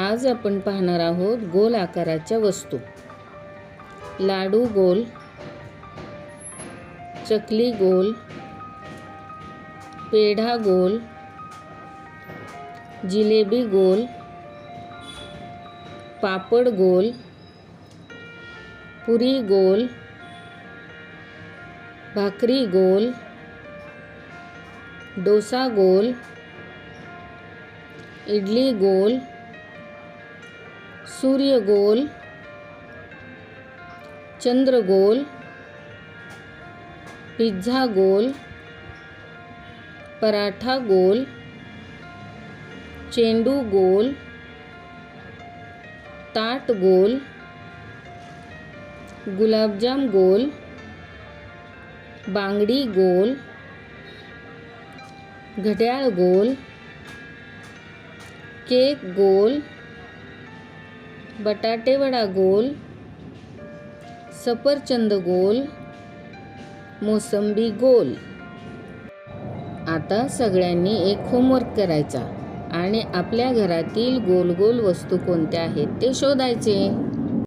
आज आपण पाहणार आहोत गोल आकाराच्या वस्तू. लाडू गोल चकली गोल पेढा गोल जिलेबी गोल पापड गोल पुरी गोल भाकरी गोल डोसा गोल इडली गोल सूर्य गोल, चंद्र गोल, पिझ्झा गोल, पराठा गोल, चेंडू गोल, ताट गोल, गुलाबजाम गोल, बांगडी गोल, घड्याळ गोल, केक गोल बटाटेवडा गोल सफरचंद गोल मोसंबी गोल. आता सगळ्यांनी एक होमवर्क करायचा आणि आपल्या घरातील गोल गोल वस्तू कोणत्या आहेत ते शोधायचे.